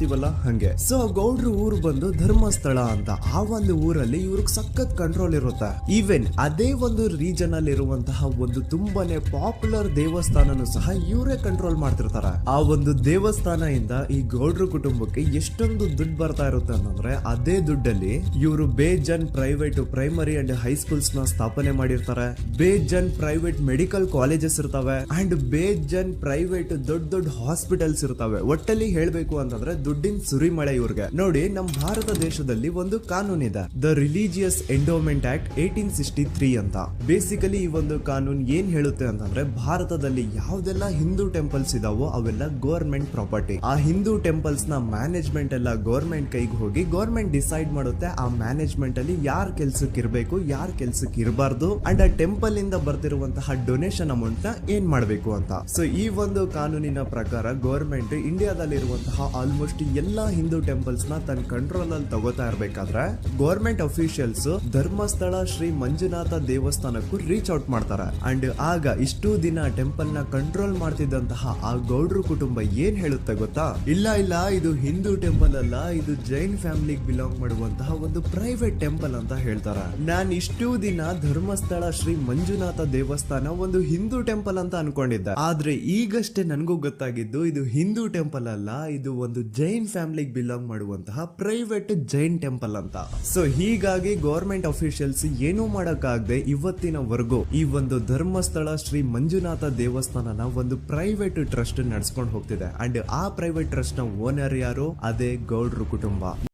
ನೋಡ್ತೀವಲ್ಲ ಹಂಗೆ. ಸೊ ಗೌಡ್ರ ಊರು ಬಂದು ಧರ್ಮಸ್ಥಳ ಅಂತ. ಆ ಒಂದು ಊರಲ್ಲಿ ಇವ್ರಿಗೆ ಸಖತ್ ಕಂಟ್ರೋಲ್ ಇರುತ್ತೆ. ಈವೆನ್ ಅದೇ ಒಂದು ರೀಜನ್ ಅಲ್ಲಿ ಇರುವಂತಹ ಒಂದು ತುಂಬಾನೇ ಪಾಪ್ಯುಲರ್ ದೇವಸ್ಥಾನನು ಸಹ ಇವರೇ ಕಂಟ್ರೋಲ್ ಮಾಡ್ತಿರ್ತಾರೆ. ಆ ಒಂದು ದೇವಸ್ಥಾನ ಇಂದ ಈ ಗೌಡ್ರ ಕುಟುಂಬಕ್ಕೆ ಎಷ್ಟೊಂದು ದುಡ್ಡು ಬರ್ತಾ ಇರುತ್ತೆ ಅಂತಂದ್ರೆ, ಅದೇ ದುಡ್ಡಲ್ಲಿ ಇವರು ಬೇಜನ್ ಪ್ರೈವೇಟ್ ಪ್ರೈಮರಿ ಅಂಡ್ ಹೈಸ್ಕೂಲ್ಸ್ನ ಸ್ಥಾಪನೆ ಮಾಡಿರ್ತಾರೆ. ಬೇಜನ್ ಪ್ರೈವೇಟ್ ಮೆಡಿಕಲ್ ಕಾಲೇಜಸ್ ಇರ್ತವೆ. ಅಂಡ್ ಬೇಜನ್ ಪ್ರೈವೇಟ್ ದೊಡ್ಡ ದೊಡ್ಡ ಹಾಸ್ಪಿಟಲ್ಸ್ ಇರ್ತವೆ. ಒಟ್ಟಲ್ಲಿ ಹೇಳ್ಬೇಕು ಅಂತಂದ್ರೆ ದುಡ್ಡಿನ ಸುರಿಮಳೆ ಇವ್ರಿಗೆ. ನೋಡಿ ನಮ್ಮ ಭಾರತ ದೇಶದಲ್ಲಿ ಒಂದು ಕಾನೂನ್ ಇದೆ the religious endowment act eighteen sixty three ಅಂತ. ಬೇಸಿಕಲಿ ಈ ಒಂದು ಕಾನೂನ್ ಏನ್ ಹೇಳುತ್ತೆ ಅಂತಂದ್ರೆ, ಭಾರತದಲ್ಲಿ ಯಾವ್ದೆಲ್ಲ ಹಿಂದೂ ಟೆಂಪಲ್ಸ್ ಇದಾವೋ ಅವೆಲ್ಲ ಗೌರ್ಮೆಂಟ್ ಪ್ರಾಪರ್ಟಿ ಆ ಹಿಂದೂ ಟೆಂಪಲ್ಸ್ನ ಮ್ಯಾನೇಜ್ಮೆಂಟ್ ಎಲ್ಲ ಗೌರ್ಮೆಂಟ್ ಕೈಗೆ ಹೋಗಿ ಗೌರ್ಮೆಂಟ್ ಡಿಸೈಡ್ ಮಾಡುತ್ತೆ ಆ ಮ್ಯಾನೇಜ್ಮೆಂಟ್ ಅಲ್ಲಿ ಯಾರ್ ಕೆಲ್ಸಕ್ಕೆ ಇರಬೇಕು ಯಾರ್ ಕೆಲ್ಸಕ್ಕೆ ಇರಬಾರ್ದು ಅಂಡ್ ಆ ಟೆಂಪಲ್ ಇಂದ ಬರ್ತಿರುವಂತಹ ಡೊನೇಷನ್ ಅಮೌಂಟ್ನ ಏನ್ ಮಾಡಬೇಕು ಅಂತ. ಸೊ ಈ ಒಂದು ಕಾನೂನಿನ ಪ್ರಕಾರ ಗೌರ್ಮೆಂಟ್ ಇಂಡಿಯಾದಲ್ಲಿ ಇರುವಂತಹ ಆಲ್ಮೋಸ್ಟ್ ಎಲ್ಲಾ ಹಿಂದೂ ಟೆಂಪಲ್ಸ್ನ ತನ್ನ ಕಂಟ್ರೋಲ್ ಅಲ್ಲಿ ತಗೋತಾ ಇರ್ಬೇಕಾದ್ರೆ ಗೌರ್ಮೆಂಟ್ ಅಫಿಷಿಯಲ್ಸ್ ಧರ್ಮಸ್ಥಳ ಶ್ರೀ ಮಂಜುನಾಥ ದೇವಸ್ಥಾನಕ್ಕೂ ರೀಚ್ ಔಟ್ ಮಾಡ್ತಾರೆ. ಅಂಡ್ ಆಗ ಇಷ್ಟು ದಿನ ಟೆಂಪಲ್ನ ಕಂಟ್ರೋಲ್ ಮಾಡ್ತಿದ್ದಂತಹ ಆ ಗೌಡ್ರ ಕುಟುಂಬ ಏನ್ ಹೇಳುತ್ತೆ ಗೊತ್ತಾ? ಇಲ್ಲ ಇಲ್ಲ, ಇದು ಹಿಂದೂ ಟೆಂಪಲ್ ಅಲ್ಲ, ಇದು ಜೈನ್ ಫ್ಯಾಮಿಲಿಗೆ ಬಿಲಾಂಗ್ ಮಾಡುವಂತಹ ಒಂದು ಪ್ರೈವೇಟ್ ಟೆಂಪಲ್ ಅಂತ ಹೇಳ್ತಾರೆ. ನಾನ್ ಇಷ್ಟು ದಿನ ಧರ್ಮಸ್ಥಳ ಶ್ರೀ ಮಂಜುನಾಥ ದೇವಸ್ಥಾನ ಒಂದು ಹಿಂದೂ ಟೆಂಪಲ್ ಅಂತ ಅನ್ಕೊಂಡಿದ್ದೆ. ಆದ್ರೆ ಈಗಷ್ಟೇ ನನಗೂ ಗೊತ್ತಾಗಿದ್ದು, ಇದು ಹಿಂದೂ ಟೆಂಪಲ್ ಅಲ್ಲ, ಇದು ಒಂದು ಜೈನ್ ಫ್ಯಾಮಿಲಿಗೆ ಬಿಲಾಂಗ್ ಮಾಡುವಂತಹ ಪ್ರೈವೇಟ್ ಜೈನ್ ಟೆಂಪಲ್ ಅಂತ. ಸೊ ಹೀಗಾಗಿ ಗವರ್ಮೆಂಟ್ ಅಫಿಷಿಯಲ್ಸ್ ಏನೂ ಮಾಡಕ್ಕಾಗದೆ ಇವತ್ತಿನವರೆಗೂ ಈ ಒಂದು ಧರ್ಮಸ್ಥಳ ಶ್ರೀ ಮಂಜುನಾಥ ದೇವಸ್ಥಾನನ ಒಂದು ಪ್ರೈವೇಟ್ ಟ್ರಸ್ಟ್ ನಡೆಸ್ಕೊಂಡು ಹೋಗ್ತಿದೆ. ಅಂಡ್ ಆ ಪ್ರೈವೇಟ್ ಟ್ರಸ್ಟ್ನ ಓನರ್ ಯಾರು? ಅದೇ ಗೌಡ್ರ ಕುಟುಂಬ.